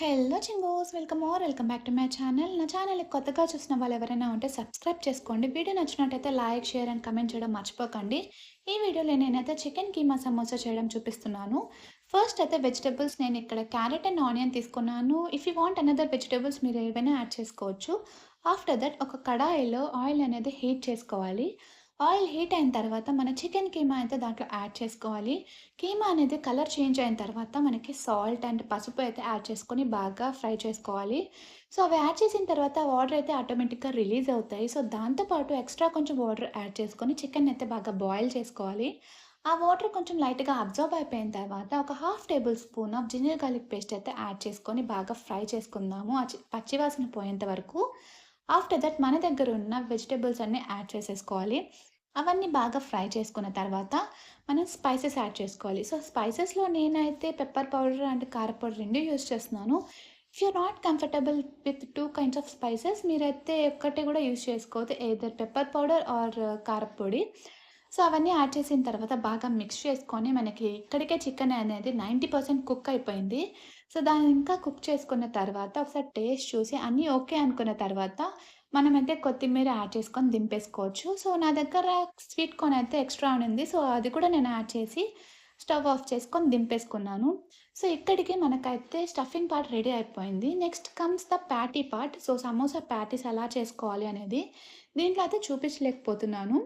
Hello చింగోస్ welcome or welcome back to my channel. నా channel కొత్తగా చూసిన వాళ్ళు ఎవరైనా ఉంటే సబ్స్క్రైబ్ చేసుకోండి. వీడియో నచ్చినట్టయితే లైక్ షేర్ అండ్ కమెంట్ చేయడం మర్చిపోకండి. ఈ వీడియోలో నేనైతే చికెన్ కీమా సమోసా చేయడం చూపిస్తున్నాను. ఫస్ట్ అయితే వెజిటబుల్స్ నేను ఇక్కడ క్యారెట్ అండ్ ఆనియన్ తీసుకున్నాను. If you want another vegetables మీరు ఏవైనా యాడ్ చేసుకోవచ్చు. ఆఫ్టర్ దట్ ఒక కడాయిలో ఆయిల్ అనేది హీట్ చేసుకోవాలి. ఆయిల్ హీట్ అయిన తర్వాత మన చికెన్ కీమా అయితే దాంట్లో యాడ్ చేసుకోవాలి. కీమా అనేది కలర్ చేంజ్ అయిన తర్వాత మనకి సాల్ట్ అండ్ పసుపు అయితే యాడ్ చేసుకొని బాగా ఫ్రై చేసుకోవాలి. సో అవి యాడ్ చేసిన తర్వాత వాటర్ అయితే ఆటోమేటిక్గా రిలీజ్ అవుతాయి. సో దాంతోపాటు ఎక్స్ట్రా కొంచెం వాటర్ యాడ్ చేసుకొని చికెన్ అయితే బాగా బాయిల్ చేసుకోవాలి. ఆ వాటర్ కొంచెం లైట్గా అబ్జర్వ్ అయిపోయిన తర్వాత ఒక half tablespoon of ginger garlic paste అయితే యాడ్ చేసుకొని బాగా ఫ్రై చేసుకుందాము. పచ్చివాసన పోయేంత వరకు. ఆఫ్టర్ దట్ మన దగ్గర ఉన్న వెజిటేబుల్స్ అన్నీ యాడ్ చేసేసుకోవాలి. అవన్నీ బాగా ఫ్రై చేసుకున్న తర్వాత మనం స్పైసెస్ యాడ్ చేసుకోవాలి. సో స్పైసెస్లో నేనైతే పెప్పర్ పౌడర్ అండ్ కార పౌడర్ రెండు యూస్ చేస్తున్నాను. If you're not comfortable with two kinds of spices మీరైతే ఒక్కటి కూడా యూస్ చేసుకోవద్దు. ఏదర్ పెప్పర్ పౌడర్ ఆర్ కారపొడి సో అవన్నీ యాడ్ చేసిన తర్వాత బాగా మిక్స్ చేసుకొని మనకి ఇక్కడికే చికెన్ అనేది నైంటీ పర్సెంట్ కుక్ అయిపోయింది. సో దాన్ని ఇంకా కుక్ చేసుకున్న తర్వాత ఒకసారి టేస్ట్ చూసి అన్నీ ఓకే అనుకున్న తర్వాత మనమైతే కొత్తిమీర యాడ్ చేసుకొని దింపేసుకోవచ్చు. సో నా దగ్గర స్వీట్ కార్న్ అయితే ఎక్స్ట్రా ఉంది. సో అది కూడా నేను యాడ్ చేసి స్టవ్ ఆఫ్ చేసుకొని దింపేసుకున్నాను. సో ఇక్కడికి మనకైతే స్టఫింగ్ పార్ట్ రెడీ అయిపోయింది. Next comes the patty part. So samosa patties ఎలా చేసుకోవాలి అనేది దీంట్లో అయితే చూపించలేకపోతున్నాను.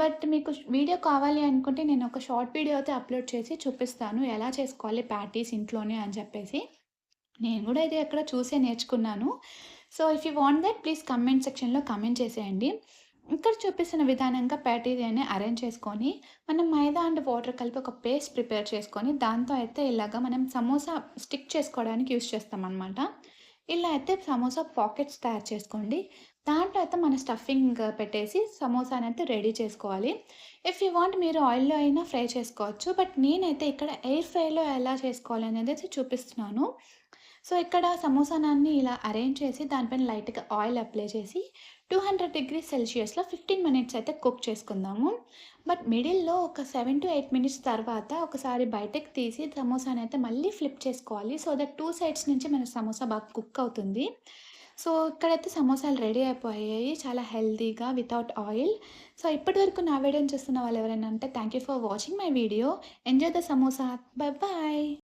బట్ మీకు వీడియో కావాలి అనుకుంటే నేను ఒక షార్ట్ వీడియో అయితే అప్లోడ్ చేసి చూపిస్తాను. ఎలా చేసుకోవాలి ప్యాటీస్ ఇంట్లోనే అని చెప్పేసి. నేను కూడా ఇది ఎక్కడ చూసే నేర్చుకున్నాను. So if you want that please comment సెక్షన్లో కమెంట్ చేసేయండి. ఇక్కడ చూపిస్తున్న విధానంగా ప్యాటీని అరేంజ్ చేసుకొని మనం మైదా అండ్ వాటర్ కలిపి ఒక పేస్ట్ ప్రిపేర్ చేసుకొని దాంతో అయితే ఇలాగా మనం సమోసా స్టిక్ చేసుకోవడానికి యూస్ చేస్తామన్నమాట. ఇలా అయితే సమోసా పాకెట్స్ తయారు చేసుకోండి. దాంట్లో అయితే మన స్టఫింగ్ పెట్టేసి సమోసాని అయితే రెడీ చేసుకోవాలి. ఇఫ్ యూ వాంట్ మీరు ఆయిల్లో అయినా ఫ్రై చేసుకోవచ్చు బట్ నేనైతే ఇక్కడ ఎయిర్ ఫ్రైలో ఎలా చేసుకోవాలి అనేది అయితే చూపిస్తున్నాను. సో ఇక్కడ సమోసానాన్ని ఇలా అరేంజ్ చేసి దానిపైన లైట్గా ఆయిల్ అప్లై చేసి టూ హండ్రెడ్ డిగ్రీ సెల్సియస్లో ఫిఫ్టీన్ మినిట్స్ అయితే కుక్ చేసుకుందాము. బట్ మిడిల్లో ఒక సెవెన్ టు ఎయిట్ మినిట్స్ తర్వాత ఒకసారి బయటకు తీసి సమోసాని అయితే మళ్ళీ ఫ్లిప్ చేసుకోవాలి. సో దట్ టూ సైడ్స్ నుంచి మన సమోసా బాగా కుక్ అవుతుంది. సో ఇక్కడైతే సమోసాలు రెడీ అయిపోయాయి. చాలా హెల్తీగా వితౌట్ ఆయిల్. సో ఇప్పటి వరకు నా వీడియోని చూస్తున్న వాళ్ళు ఎవరైనా అంటే thank you for watching my video enjoy the samosa bye bye